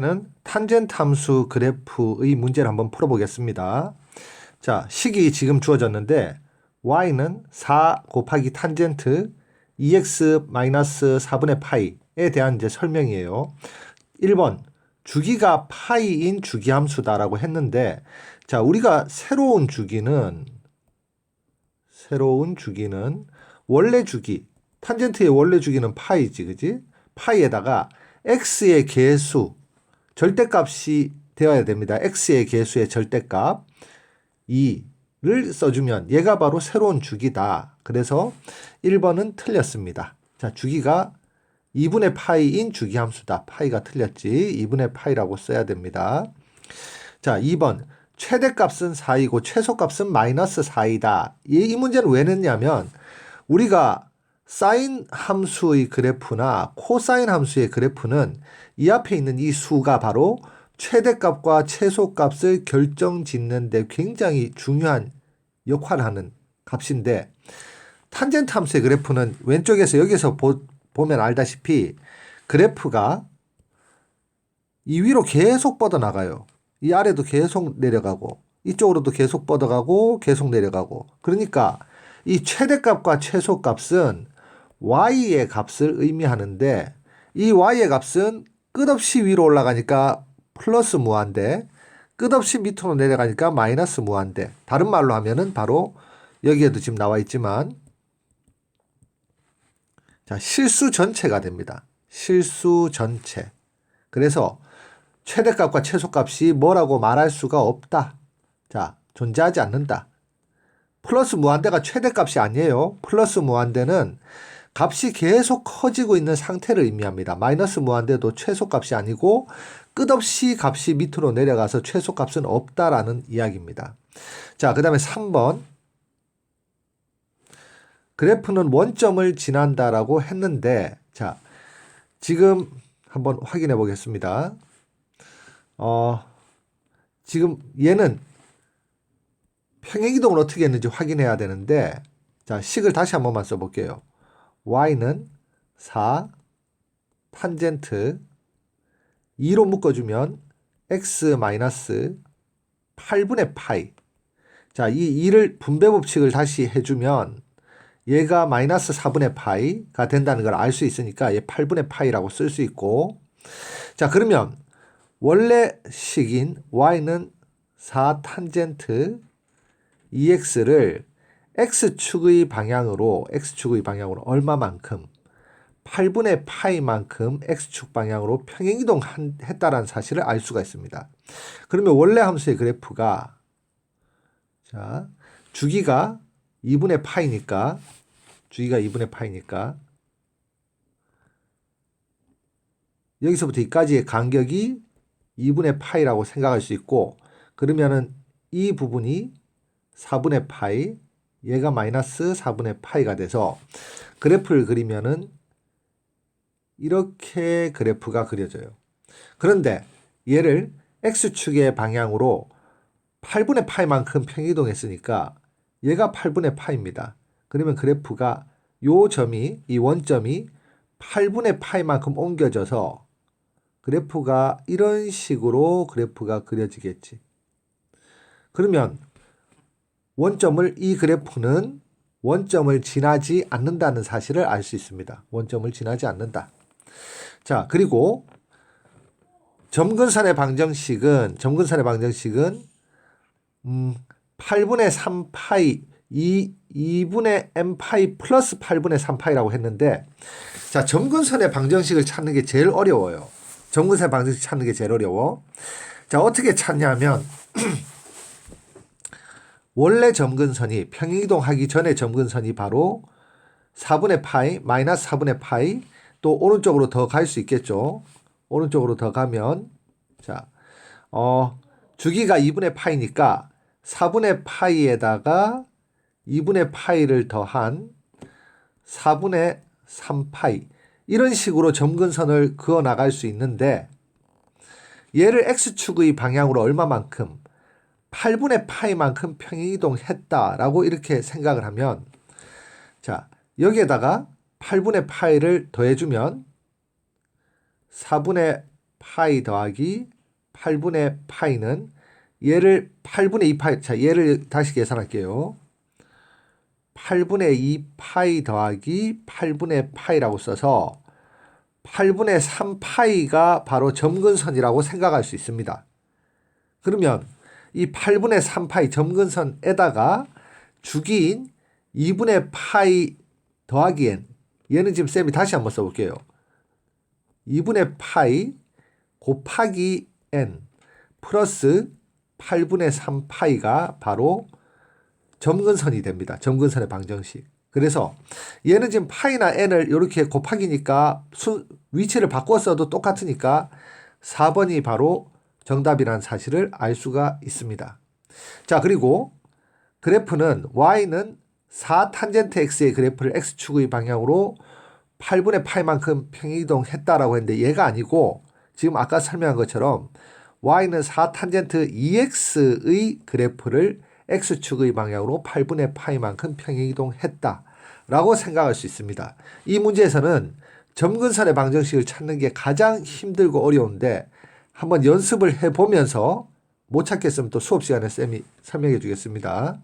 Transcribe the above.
는 탄젠트 함수 그래프의 문제를 한번 풀어보겠습니다. 자, 식이 지금 주어졌는데 y는 4 곱하기 탄젠트 2x-4분의 파이에 대한 이제 설명이에요. 1번 주기가 파이인 주기 함수다라고 했는데 자, 우리가 새로운 주기는 새로운 주기는 원래 주기 탄젠트의 원래 주기는 파이지, 그지? 파이에다가 x의 개수 절대값이 되어야 됩니다. x의 개수의 절대값 2를 써주면 얘가 바로 새로운 주기다. 그래서 1번은 틀렸습니다. 자, 주기가 2분의 파이인 주기 함수다. 파이가 틀렸지. 2분의 파이라고 써야 됩니다. 자, 2번. 최대값은 4이고 최소값은 마이너스 4이다. 이, 이 문제는 왜 냈냐면 우리가 사인 함수의 그래프나 코사인 함수의 그래프는 이 앞에 있는 이 수가 바로 최대값과 최소값을 결정 짓는 데 굉장히 중요한 역할을 하는 값인데 탄젠트 함수의 그래프는 왼쪽에서 여기서 보, 보면 알다시피 그래프가 이 위로 계속 뻗어나가요. 이 아래도 계속 내려가고 이쪽으로도 계속 뻗어가고 계속 내려가고 그러니까 이 최대값과 최소값은 y의 값을 의미하는데 이 y의 값은 끝없이 위로 올라가니까 플러스 무한대 끝없이 밑으로 내려가니까 마이너스 무한대 다른 말로 하면은 바로 여기에도 지금 나와 있지만 자 실수 전체가 됩니다. 실수 전체. 그래서 최대값과 최소값이 뭐라고 말할 수가 없다. 자 존재하지 않는다. 플러스 무한대가 최대값이 아니에요. 플러스 무한대는 값이 계속 커지고 있는 상태를 의미합니다. 마이너스 무한대도 최소값이 아니고 끝없이 값이 밑으로 내려가서 최소값은 없다라는 이야기입니다. 자, 그 다음에 3번. 그래프는 원점을 지난다라고 했는데, 자, 지금 한번 확인해 보겠습니다. 어, 지금 얘는 평행이동을 어떻게 했는지 확인해야 되는데, 자, 식을 다시 한 번만 써볼게요. Y는 4 탄젠트 2로 묶어주면 x 마이너스 8분의 파이. 자, 이 2를 분배 법칙을 다시 해주면 얘가 마이너스 4분의 파이가 된다는 걸 알 수 있으니까 얘 8분의 파이라고 쓸 수 있고 자, 그러면 원래 식인 y는 4 탄젠트 2x를 x축의 방향으로 x축의 방향으로 얼마만큼 8분의 파이만큼 x축 방향으로 평행이동 했다라는 사실을 알 수가 있습니다. 그러면 원래 함수의 그래프가 자 주기가 2분의 파이니까 주기가 2분의 파이니까 여기서부터 여기까지의 간격이 2분의 파이라고 생각할 수 있고 그러면은 이 부분이 4분의 파이 얘가 마이너스 4분의 파이가 돼서 그래프를 그리면은 이렇게 그래프가 그려져요. 그런데 얘를 x축의 방향으로 8분의 파이만큼 평이동했으니까 얘가 8분의 파입니다. 그러면 그래프가 요 점이 이 원점이 8분의 파이만큼 옮겨져서 그래프가 이런 식으로 그래프가 그려지겠지. 그러면 원점을 이 그래프는 원점을 지나지 않는다는 사실을 알 수 있습니다. 원점을 지나지 않는다. 자, 그리고 점근선의 방정식은 점근선의 방정식은 음, 8분의 3파이 2, 2분의 m파이 플러스 8분의 3파이라고 했는데 자, 점근선의 방정식을 찾는 게 제일 어려워요. 점근선의 방정식 찾는 게 제일 어려워. 자, 어떻게 찾냐면 원래 점근선이 평행이동하기 전에 점근선이 바로 4분의 파이 마이너스 4분의 파이 또 오른쪽으로 더 갈 수 있겠죠. 오른쪽으로 더 가면 자, 어, 주기가 2분의 파이니까 4분의 파이에다가 2분의 파이를 더한 4분의 3파이 이런 식으로 점근선을 그어 나갈 수 있는데 얘를 x축의 방향으로 얼마만큼 8분의 파이만큼 평행이동했다라고 이렇게 생각을 하면 자 여기에다가 8분의 파이를 더해주면 4분의 파이 더하기 8분의 파이는 얘를 8분의 2 파이 자 얘를 다시 계산할게요. 8분의 2 파이 더하기 8분의 파이라고 써서 8분의 3 파이가 바로 점근선이라고 생각할 수 있습니다. 그러면 이 8분의 3 파이 점근선에다가 주기인 2분의 파이 더하기 n 얘는 지금 쌤이 다시 한번 써볼게요. 2분의 파이 곱하기 n 플러스 8분의 3 파이가 바로 점근선이 됩니다. 점근선의 방정식. 그래서 얘는 지금 파이나 n을 이렇게 곱하기니까 수, 위치를 바꿨어도 똑같으니까 4번이 바로 정답이라는 사실을 알 수가 있습니다. 자, 그리고 그래프는 y는 4 탄젠트 x의 그래프를 x축의 방향으로 8분의 파이만큼 평이동했다라고 했는데 얘가 아니고 지금 아까 설명한 것처럼 y는 4 탄젠트 2x의 그래프를 x축의 방향으로 8분의 파이만큼 평행이동했다 라고 생각할 수 있습니다. 이 문제에서는 점근선의 방정식을 찾는 게 가장 힘들고 어려운데 한번 연습을 해보면서 못 찾겠으면 또 수업 시간에 쌤이 설명해 주겠습니다.